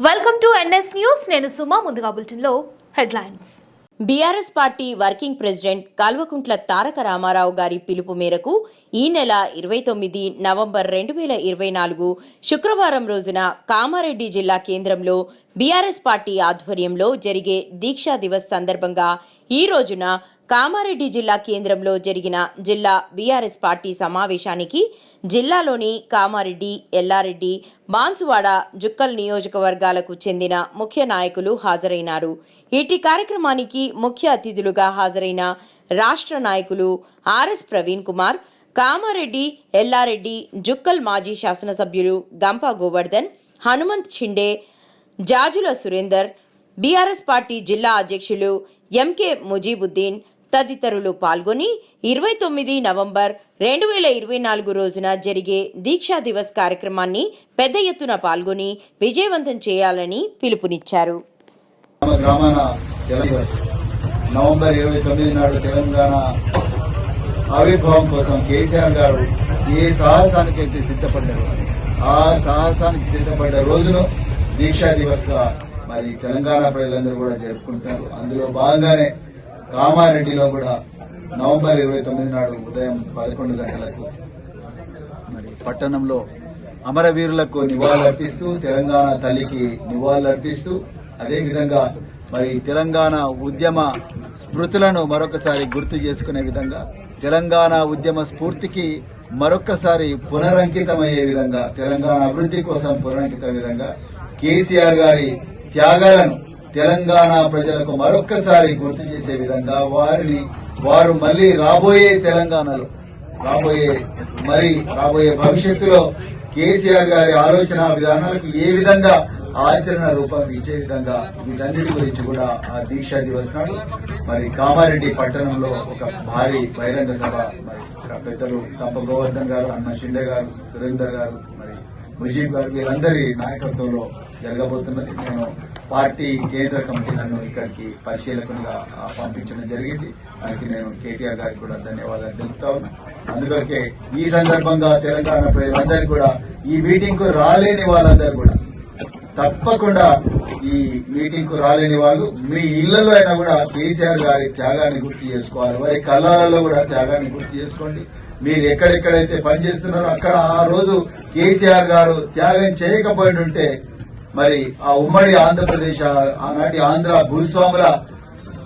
Welcome to NS news నేను సుమా ముందుగా బులెటిన్లో headlines. BRS party working president Kalvakuntla Taraka Ramarao గారి పిలుపు మేరకు ఈ నెల ఇరవై తొమ్మిది నవంబర్ రెండు వేల ఇరవై నాలుగు శుక్రవారం రోజున కామారెడ్డి జిల్లా కేంద్రంలో బీఆర్ఎస్ పార్టీ ఆధ్వర్యంలో జరిగే దీక్షా దివస్ సందర్భంగా ఈ రోజున కామారెడ్డి జిల్లా కేంద్రంలో జరిగిన జిల్లా బీఆర్ఎస్ పార్టీ సమావేశానికి జిల్లాలోని కామారెడ్డి ఎల్లారెడ్డి బాన్సువాడ జుక్కల్ నియోజకవర్గాలకు చెందిన ముఖ్య నాయకులు హాజరైనారు. ఇటీ కార్యక్రమానికి ముఖ్య అతిథులుగా హాజరైన రాష్ట్ర నాయకులు ఆర్ఎస్ ప్రవీణ్ కుమార్ కామారెడ్డి ఎల్లారెడ్డి జుక్కల్ మాజీ శాసనసభ్యులు గంపా గోవర్ధన్ హనుమంత్ షిండే జాజుల సురేందర్ బీఆర్ఎస్ పార్టీ జిల్లా అధ్యక్షులు ఎంకే ముజీబుద్దీన్ తదితరులు పాల్గొని ఇరవై తొమ్మిది నవంబర్ రెండు వేల ఇరవై నాలుగు రోజున జరిగే దీక్షా దివస్ కార్యక్రమాన్ని పెద్ద ఎత్తున పాల్గొని విజయవంతం చేయాలని పిలుపునిచ్చారు. నవంబర్ ఇరవై తొమ్మిది నాడు తెలంగాణ ఆవిర్భావం కోసం కేసీఆర్ గారు ఏ సాహసానికి అయితే సిద్ధపడ్డారు ఆ సాహసానికి సిద్ధపడ్డ రోజును దీక్షా దివస్గా మరి తెలంగాణ ప్రజలందరూ కూడా జరుపుకుంటారు. అందులో భాగంగానే కామారెడ్డిలో కూడా నవంబర్ ఇరవై తొమ్మిది నాడు ఉదయం పదకొండు గంటలకు మరి పట్టణంలో అమరవీరులకు నివాళులర్పిస్తూ తెలంగాణ తల్లికి నివాళులర్పిస్తూ అదేవిధంగా మరి తెలంగాణ ఉద్యమ స్మృతులను మరొకసారి గుర్తు చేసుకునే విధంగా తెలంగాణ ఉద్యమ స్ఫూర్తికి మరొకసారి పునరంకితమయ్యే విధంగా తెలంగాణ అభివృద్ధి కోసం పునరంకిత విధంగా కేసీఆర్ గారి త్యాగాలను తెలంగాణ ప్రజలకు మరొక్కసారి గుర్తు చేసే విధంగా వారిని వారు మళ్ళీ రాబోయే తెలంగాణలో రాబోయే మరి రాబోయే భవిష్యత్తులో కేసీఆర్ గారి ఆలోచన విధానాలకు ఏ విధంగా ఆచరణ రూపం ఇచ్చే విధంగా వీటన్నిటి గురించి కూడా ఆ దీక్షా దివస్ నాడు మరి కామారెడ్డి పట్టణంలో ఒక భారీ బహిరంగ సభ మరి పెద్దలు తప్ప గోవర్ధన్ గారు అన్న షిండే గారు సురేందర్ గారు మరి ముజీబ్ గారు వీరందరి నాయకత్వంలో జరగబోతున్నది. నేను పార్టీ కేంద్ర కమిటీ నన్ను ఇక్కడికి పరిశీలకునిగా పంపించడం జరిగింది. దానికి నేను కేటీఆర్ గారికి కూడా ధన్యవాదాలు తెలుపుతా ఉన్నా. అందుకొరకే ఈ సందర్భంగా తెలంగాణ ప్రజలందరికీ కూడా ఈ మీటింగ్కు రాలేని వాళ్ళందరూ కూడా తప్పకుండా ఈ మీటింగ్కు రాలేని వాళ్ళు మీ ఇళ్ళలో అయినా కూడా కేసీఆర్ గారి త్యాగాన్ని గుర్తు చేసుకోవాలి. వారి కళాలలో కూడా త్యాగాన్ని గుర్తు చేసుకోండి. మీరు ఎక్కడెక్కడైతే పనిచేస్తున్నారో అక్కడ ఆ రోజు కేసీఆర్ గారు త్యాగం చేయకపోయి ఉంటే మరి ఆ ఉమ్మడి ఆంధ్రప్రదేశ్ ఆనాటి ఆంధ్ర భూస్వాముల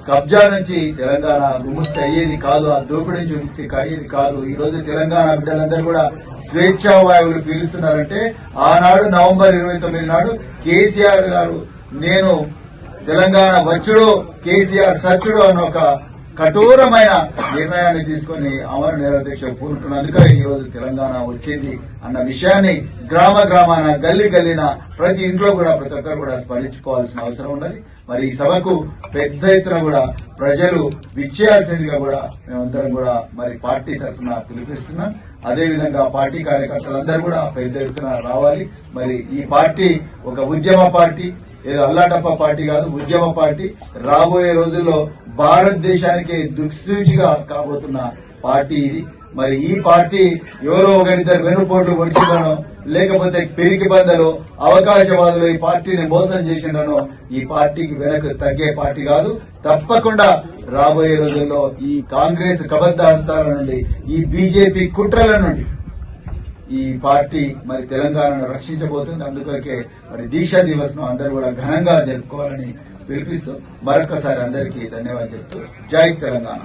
కబ్జా నుంచి తెలంగాణ విముక్తి అయ్యేది కాదు ఆ దోపిడీ నుంచి విముక్తి అయ్యేది కాదు. ఈ రోజు తెలంగాణ బిడ్డలందరూ కూడా స్వేచ్ఛా వాయువులు పీలుస్తున్నారంటే ఆనాడు నవంబర్ ఇరవై తొమ్మిది నాడు కేసీఆర్ గారు నేను తెలంగాణ వచ్చుడు కేసీఆర్ సచ్చుడు అన్న ఒక కఠోరమైన నిర్ణయాన్ని తీసుకొని అమర నిరధ్యక్ష పూనుకున్నందుకు ఈ రోజు తెలంగాణ వచ్చింది అన్న విషయాన్ని గ్రామ గ్రామాన గల్లి గల్లిన ప్రతి ఇంట్లో కూడా ప్రతి ఒక్కరు కూడా స్మరించుకోవాల్సిన అవసరం ఉన్నది. మరి ఈ సభకు పెద్ద ఎత్తున కూడా ప్రజలు విచ్చేయాల్సిందిగా కూడా మేమందరం కూడా మరి పార్టీ తరఫున పిలిపిస్తున్నాం. అదేవిధంగా పార్టీ కార్యకర్తలందరూ కూడా పెద్ద ఎత్తున రావాలి. మరి ఈ పార్టీ ఒక ఉద్యమ పార్టీ. ఏదో అల్లాటప్ప పార్టీ కాదు ఉద్యమ పార్టీ. రాబోయే రోజుల్లో భారతదేశానికి దిక్సూచిగా కాబోతున్న పార్టీ ఇది. మరి ఈ పార్టీ ఎవరో ఒకరిద్దరు వెనుపోట్లు పొడిచిందనో లేకపోతే పిరికి బందలో అవకాశవాదులు ఈ పార్టీని మోసం చేసిండనో ఈ పార్టీకి వెనక్కి తగ్గే పార్టీ కాదు. తప్పకుండా రాబోయే రోజుల్లో ఈ కాంగ్రెస్ కబద్ద హస్తాల నుండి ఈ బీజేపీ కుట్రల నుండి ఈ పార్టీ మరి తెలంగాణను రక్షించబోతుంది. అందుకొరకే మరి దీక్షా దివస్ను అందరూ కూడా ఘనంగా జరుపుకోవాలని పిలిపిస్తూ మరొకసారి అందరికీ ధన్యవాదాలు చెప్తూ జై తెలంగాణ.